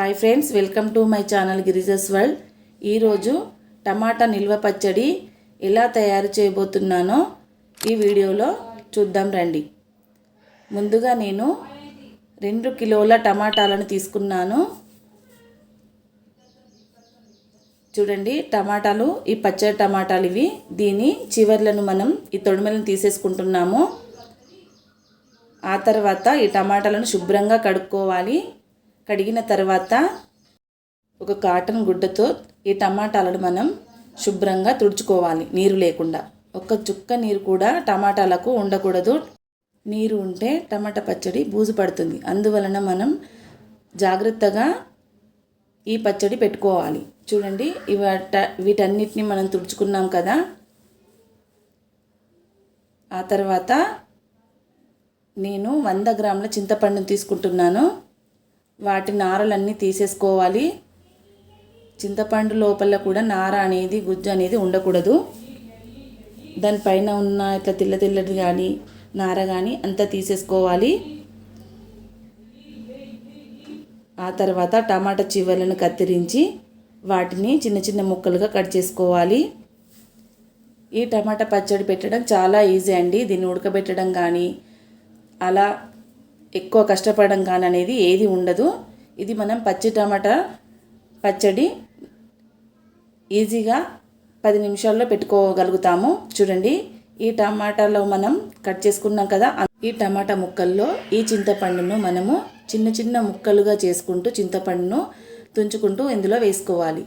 Hi friends welcome to my channel Girija's world. ఈరోజు టమాటా నిల్వ పచ్చడి ఎలా తయారు చేయబోతున్నానో ఈ వీడియోలో చూద్దాం రండి. ముందుగా నేను రెండు కిలోల టమాటాలను తీసుకున్నాను. చూడండి టమాటాలు ఈ పచ్చడి టమాటాలు ఇవి. దీని చివర్లను మనం ఈ తొడిమెలను తీసేసుకుంటున్నాము. ఆ తర్వాత ఈ టమాటాలను శుభ్రంగా కడుక్కోవాలి. కడిగిన తర్వాత ఒక కాటన్ గుడ్డతో ఈ టమాటాలను మనం శుభ్రంగా తుడుచుకోవాలి. నీరు లేకుండా. ఒక్క చుక్క నీరు కూడా టమాటాలకు ఉండకూడదు. నీరు ఉంటే టమాటా పచ్చడి బూజు పడుతుంది. అందువలన మనం జాగ్రత్తగా ఈ పచ్చడి పెట్టుకోవాలి. చూడండి ఇవట వీటన్నిటిని మనం తుడుచుకున్నాం కదా. ఆ తర్వాత నేను వంద గ్రాముల చింతపండును తీసుకుంటున్నాను. వాటి నారలన్నీ తీసేసుకోవాలి. చింతపండు లోపల కూడా నార అనేది గుజ్జు అనేది ఉండకూడదు. దానిపైన ఉన్న ఇట్లా తెల్ల తెల్లది కానీ నార కానీ అంతా తీసేసుకోవాలి. ఆ తర్వాత టమాటా చివర్లను కత్తిరించి వాటిని చిన్న చిన్న ముక్కలుగా కట్ చేసుకోవాలి. ఈ టమాటా పచ్చడి పెట్టడం చాలా ఈజీ అండి. దీన్ని ఉడకబెట్టడం కానీ అలా ఎక్కువ కష్టపడడం కానీ అనేది ఏది ఉండదు. ఇది మనం పచ్చి టమాటా పచ్చడి ఈజీగా పది నిమిషాల్లో పెట్టుకోగలుగుతాము. చూడండి ఈ టమాటాలో మనం కట్ చేసుకున్నాం కదా ఈ టమాటా ముక్కల్లో ఈ చింతపండును మనము చిన్న చిన్న ముక్కలుగా చేసుకుంటూ చింతపండును తుంచుకుంటూ ఇందులో వేసుకోవాలి.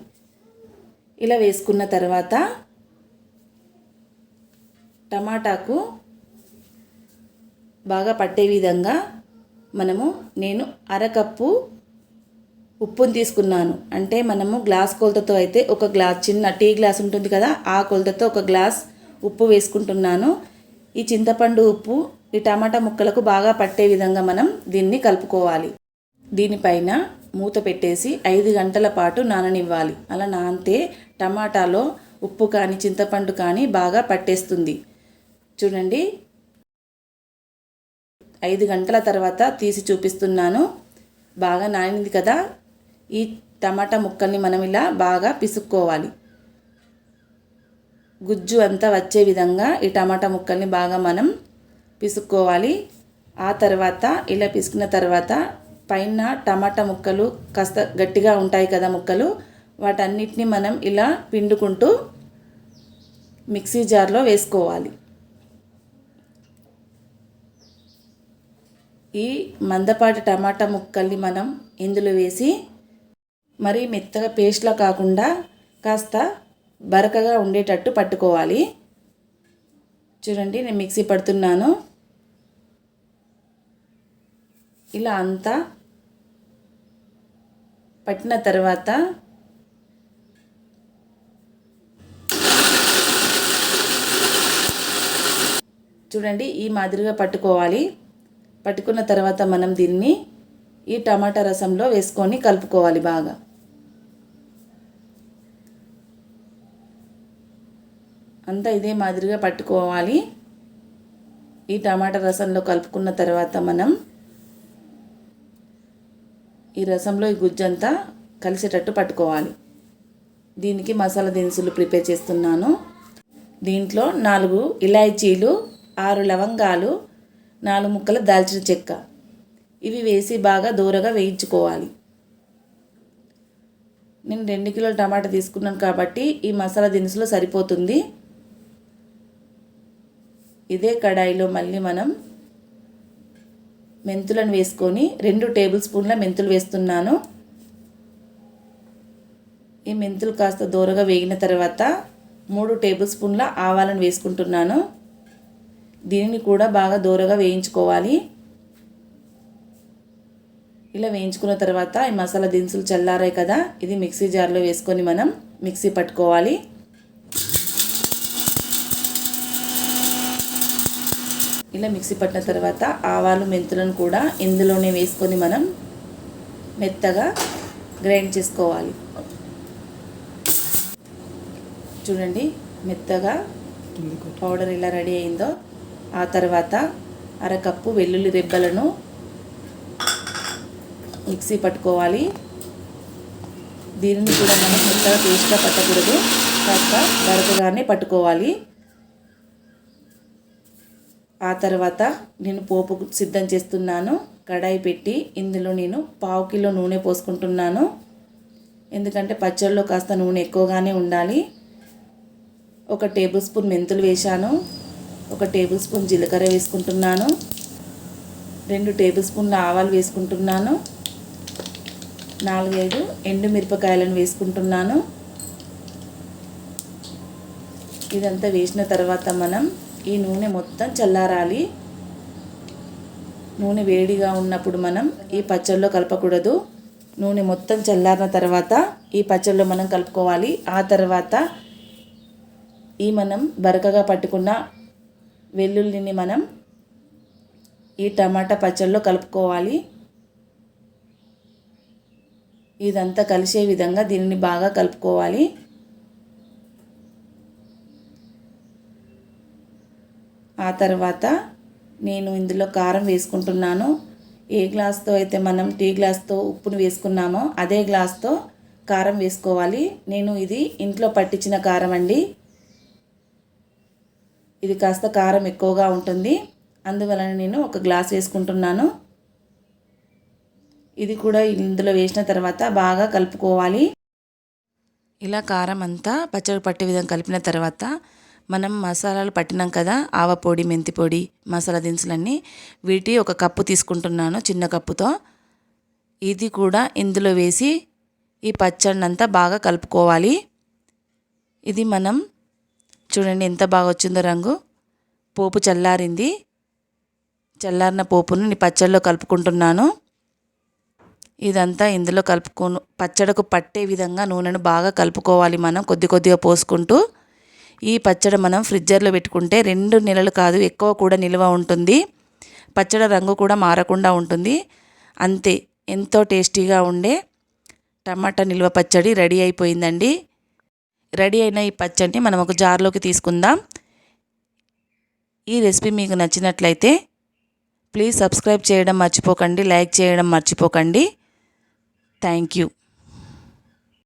ఇలా వేసుకున్న తర్వాత టమాటాకు బాగా పట్టే విధంగా మనము నేను అరకప్పు ఉప్పును తీసుకున్నాను. అంటే మనము గ్లాస్ కొలతతో అయితే ఒక గ్లాస్ చిన్న టీ గ్లాస్ ఉంటుంది కదా ఆ కొలతతో ఒక గ్లాస్ ఉప్పు వేసుకుంటున్నాను. ఈ చింతపండు ఉప్పు ఈ టమాటా ముక్కలకు బాగా పట్టే విధంగా మనం దీన్ని కలుపుకోవాలి. దీనిపైన మూత పెట్టేసి ఐదు గంటల పాటు నాననివ్వాలి. అలా నానితే టమాటాలో ఉప్పు కానీ చింతపండు కానీ బాగా పట్టేస్తుంది. చూడండి ఐదు గంటల తర్వాత తీసి చూపిస్తున్నాను. బాగా నానింది కదా. ఈ టమాటా ముక్కల్ని మనం ఇలా బాగా పిసుక్కోవాలి. గుజ్జు అంతా వచ్చే విధంగా ఈ టమాటా ముక్కల్ని బాగా మనం పిసుక్కోవాలి. ఆ తర్వాత ఇలా పిసుకున్న తర్వాత పైన టమాటా ముక్కలు కాస్త గట్టిగా ఉంటాయి కదా ముక్కలు. వాటన్నిటిని మనం ఇలా పిండుకుంటూ మిక్సీ జార్లో వేసుకోవాలి. ఈ మందపాటి టమాటా ముక్కల్ని మనం ఇందులో వేసి మరీ మెత్తగా పేస్ట్లా కాకుండా కాస్త బరకగా ఉండేటట్టు పట్టుకోవాలి. చూడండి నేను మిక్సీ పడుతున్నాను. ఇలా అంతా పట్టిన తర్వాత చూడండి ఈ మాదిరిగా పట్టుకోవాలి. పట్టుకున్న తర్వాత మనం దీన్ని ఈ టమాటా రసంలో వేసుకొని కలుపుకోవాలి బాగా. అంతా ఇదే మాదిరిగా పట్టుకోవాలి. ఈ టమాటా రసంలో కలుపుకున్న తర్వాత మనం ఈ రసంలో ఈ గుజ్జంతా కలిసేటట్టు పట్టుకోవాలి. దీనికి మసాలా దినుసులు ప్రిపేర్ చేస్తున్నాను. దీంట్లో నాలుగు ఇలాచీలు ఆరు లవంగాలు నాలుగు ముక్కల దాల్చిన చెక్క. ఇవి వేసి బాగా దూరగా వేయించుకోవాలి. నేను రెండు కిలోల టమాటా తీసుకున్నాను కాబట్టి ఈ మసాలా దినుసులు సరిపోతుంది. ఇదే కడాయిలో మళ్ళీ మనం మెంతులను వేసుకొని రెండు టేబుల్ స్పూన్ల మెంతులు వేస్తున్నాను. ఈ మెంతులు కాస్త దూరగా వేగిన తర్వాత మూడు టేబుల్ స్పూన్ల ఆవాలను వేసుకుంటున్నాను. దీనిని కూడా బాగా దూరగా వేయించుకోవాలి. ఇలా వేయించుకున్న తర్వాత ఈ మసాలా దినుసులు చల్లారాయి కదా ఇది మిక్సీ జార్లో వేసుకొని మనం మిక్సీ పట్టుకోవాలి. ఇలా మిక్సీ పట్టిన తర్వాత ఆవాలు మెంతులను కూడా ఇందులోనే వేసుకొని మనం మెత్తగా గ్రైండ్ చేసుకోవాలి. చూడండి మెత్తగా పౌడర్ ఇలా రెడీ అయిందో. ఆ తర్వాత అరకప్పు వెల్లుల్లి రెబ్బలను మిక్సీ పట్టుకోవాలి. దీనిని కూడా మనం మెత్తగా పేస్ట్గా పట్టకూడదు. కాస్త దరకగానే పట్టుకోవాలి. ఆ తర్వాత నేను పోపు సిద్ధం చేస్తున్నాను. కడాయి పెట్టి ఇందులో నేను పావు కిలో నూనె పోసుకుంటున్నాను. ఎందుకంటే పచ్చళ్ళలో కాస్త నూనె ఎక్కువగానే ఉండాలి. ఒక టేబుల్ స్పూన్ మెంతులు వేశాను. ఒక టేబుల్ స్పూన్ జీలకర్ర వేసుకుంటున్నాను. రెండు టేబుల్ స్పూన్ల ఆవాలు వేసుకుంటున్నాను. నాలుగైదు ఎండు మిరపకాయలను వేసుకుంటున్నాను. ఇదంతా వేసిన తర్వాత మనం ఈ నూనె మొత్తం చల్లారాలి. నూనె వేడిగా ఉన్నప్పుడు మనం ఈ పచ్చళ్ళలో కలపకూడదు. నూనె మొత్తం చల్లారిన తర్వాత ఈ పచ్చళ్ళలో మనం కలుపుకోవాలి. ఆ తర్వాత ఈ మనం బరకగా పట్టుకున్న వెల్లుల్లిని మనం ఈ టమాటా పచ్చళ్ళలో కలుపుకోవాలి. ఇదంతా కలిసే విధంగా దీనిని బాగా కలుపుకోవాలి. ఆ తర్వాత నేను ఇందులో కారం వేసుకుంటున్నాను. ఏ గ్లాస్తో అయితే మనం టీ గ్లాస్తో ఉప్పును వేసుకున్నామో అదే గ్లాస్తో కారం వేసుకోవాలి. నేను ఇది ఇంట్లో పట్టించిన కారం అండి. ఇది కాస్త కారం ఎక్కువగా ఉంటుంది. అందువలన నేను ఒక గ్లాస్ వేసుకుంటున్నాను. ఇది కూడా ఇందులో వేసిన తర్వాత బాగా కలుపుకోవాలి. ఇలా కారం అంతా పచ్చడి పట్టే విధంగా కలిపిన తర్వాత మనం మసాలాలు పట్టినాం కదా ఆవపొడి మెంతి పొడి మసాలా దినుసులన్నీ వీటి ఒక కప్పు తీసుకుంటున్నాను చిన్న కప్పుతో. ఇది కూడా ఇందులో వేసి ఈ పచ్చడినంతా బాగా కలుపుకోవాలి. ఇది మనం చూడండి ఎంత బాగా వచ్చిందో రంగు. పోపు చల్లారింది. చల్లారిన పోపును నేను పచ్చడిలో కలుపుకుంటున్నాను. ఇదంతా ఇందులో కలుపుకొని. పచ్చడికు పట్టే విధంగా నూనెను బాగా కలుపుకోవాలి మనం కొద్ది కొద్దిగా పోసుకుంటూ. ఈ పచ్చడి మనం ఫ్రిడ్జర్లో పెట్టుకుంటే రెండు నెలలు కాదు ఎక్కువ కూడా నిల్వ ఉంటుంది. పచ్చడి రంగు కూడా మారకుండా ఉంటుంది. అంతే ఎంతో టేస్టీగా ఉండే టమాటా నిల్వ పచ్చడి రెడీ అయిపోయిందండి. రెడీ అయిన ఈ పచ్చడిని మనం ఒక జార్లోకి తీసుకుందాం. ఈ రెసిపీ మీకు నచ్చినట్లయితే ప్లీజ్ సబ్స్క్రైబ్ చేయడం మర్చిపోకండి లైక్ చేయడం మర్చిపోకండి. Thank you.